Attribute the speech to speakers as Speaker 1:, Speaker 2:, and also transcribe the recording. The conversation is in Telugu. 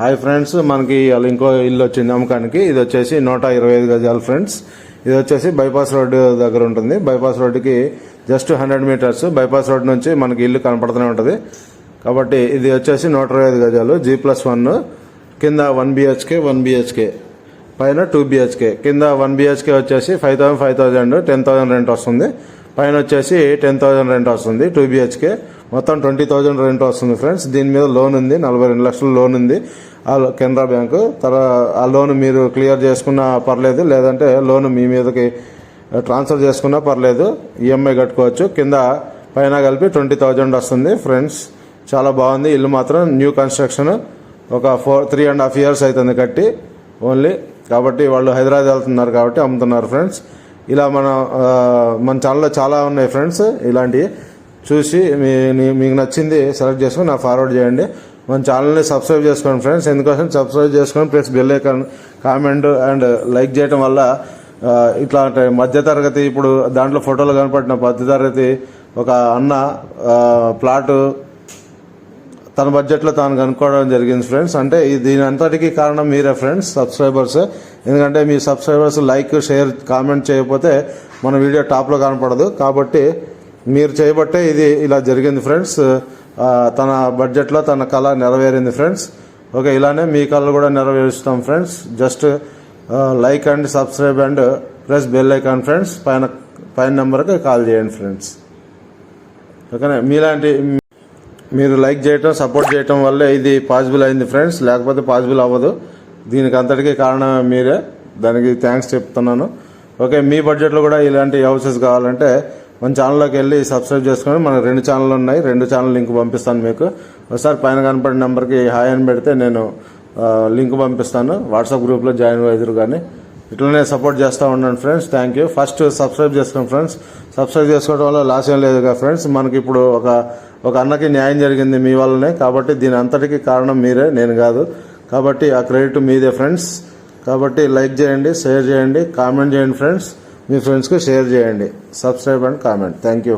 Speaker 1: హాయ్ ఫ్రెండ్స్ మనకి వాళ్ళు ఇంకో ఇల్లు వచ్చింది అమ్మకానికి. ఇది వచ్చేసి నూట ఇరవై ఐదు గజాలు ఫ్రెండ్స్ ఇది వచ్చేసి బైపాస్ రోడ్డు దగ్గర ఉంటుంది. బైపాస్ రోడ్డుకి just hundred metres bypass road నుంచి మనకి ఇల్లు కనపడుతూనే ఉంటుంది. కాబట్టి ఇది వచ్చేసి నూట ఇరవై ఐదు గజాలు. జీ ప్లస్ వన్ కింద వన్ బిహెచ్కే వన్ బిహెచ్కే పైన టూ బిహెచ్కే కింద వన్ బిహెచ్కే వచ్చేసి five thousand five thousand ten thousand rent వస్తుంది. పైన వచ్చేసి టెన్ థౌసండ్ రెంట్ వస్తుంది టూ బిహెచ్కే మొత్తం ట్వంటీ థౌజండ్ రెంట్ వస్తుంది ఫ్రెండ్స్. దీని మీద లోన్ ఉంది నలభై రెండు లక్షల లోన్ ఉంది. ఆ కెనరా బ్యాంకు. తర్వాత ఆ లోన్ మీరు క్లియర్ చేసుకున్నా పర్లేదు లేదంటే లోన్ మీ మీదకి ట్రాన్స్ఫర్ చేసుకున్నా పర్లేదు. ఈఎంఐ కట్టుకోవచ్చు. కింద పైన కలిపి ట్వంటీ థౌజండ్ వస్తుంది ఫ్రెండ్స్. చాలా బాగుంది. ఇల్లు మాత్రం న్యూ కన్స్ట్రక్షన్. ఒక four three and half years అవుతుంది కట్టి ఓన్లీ. కాబట్టి వాళ్ళు హైదరాబాద్ వెళ్తున్నారు కాబట్టి అమ్ముతున్నారు ఫ్రెండ్స్. ఇలా మన మన ఛానల్లో చాలా ఉన్నాయి ఫ్రెండ్స్. ఇలాంటివి చూసి మీ మీకు నచ్చింది సెలెక్ట్ చేసుకొని నాకు ఫార్వర్డ్ చేయండి. మన ఛానల్ని సబ్స్క్రైబ్ చేసుకోండి ఫ్రెండ్స్ ఎందుకోసం సబ్స్క్రైబ్ చేసుకొని plus bell icon comment and like చేయడం వల్ల ఆ, ఇట్లా మధ్యతరగతి ఇప్పుడు దాంట్లో ఫోటోలు కనపడిన మధ్యతరగతి ఒక అన్న ప్లాటు తన బడ్జెట్లో తాను కనుక్కోవడం జరిగింది ఫ్రెండ్స్ అంటే దీని అంతటికీ కారణం మీరే ఫ్రెండ్స్ సబ్స్క్రైబర్స్ ఎందుకంటే మీ సబ్స్క్రైబర్స్ లైక్ షేర్ కామెంట్ చేయకపోతే మన వీడియో టాప్లో కనపడదు. కాబట్టి మీరు చేయబట్టే ఇది ఇలా జరిగింది ఫ్రెండ్స్ తన బడ్జెట్లో తన కళ నెరవేరింది ఫ్రెండ్స్ ఓకే ఇలానే మీ కళ కూడా నెరవేరుస్తాం friends just like and subscribe and press bell icon friends పైన పైన నెంబర్కి కాల్ చేయండి ఫ్రెండ్స్ ఓకేనా? మీలాంటి మీరు లైక్ చేయటం సపోర్ట్ చేయటం వల్లే ఇది పాసిబుల్ అయింది ఫ్రెండ్స్ లేకపోతే పాసిబుల్ అవ్వదు. దీనికి అంతటికీ కారణం మీరే. దానికి థ్యాంక్స్ చెప్తున్నాను. ఓకే మీ బడ్జెట్లో కూడా ఇలాంటి హౌసెస్ కావాలంటే మన ఛానల్లోకి వెళ్ళి సబ్స్క్రైబ్ చేసుకోండి మనకు రెండు ఛానల్ ఉన్నాయి. రెండు ఛానల్ లింక్ పంపిస్తాను మీకు. ఒకసారి పైన కనపడిన నెంబర్కి హాయ్ అని పెడితే నేను లింక్ పంపిస్తాను. వాట్సాప్ గ్రూప్లో జాయిన్ అయ్యారు కానీ ఇట్లనే సపోర్ట్ చేస్తూ ఉండండి friends thank you first subscribe చేసుకోండి ఫ్రెండ్స్ సబ్స్క్రైబ్ చేసుకోవడం వల్ల లాస్ ఏం లేదు కదా ఫ్రెండ్స్ మనకి ఇప్పుడు ఒక ఒక అన్నకి న్యాయం జరిగింది మీ వల్లనే. కాబట్టి దీని అంతటికి కారణం మీరే నేను కాదు. కాబట్టి ఆ క్రెడిట్ మీదే ఫ్రెండ్స్ కాబట్టి లైక్ చేయండి షేర్ చేయండి కామెంట్ చేయండి ఫ్రెండ్స్ మీ ఫ్రెండ్స్కి షేర్ చేయండి. Subscribe and comment thank you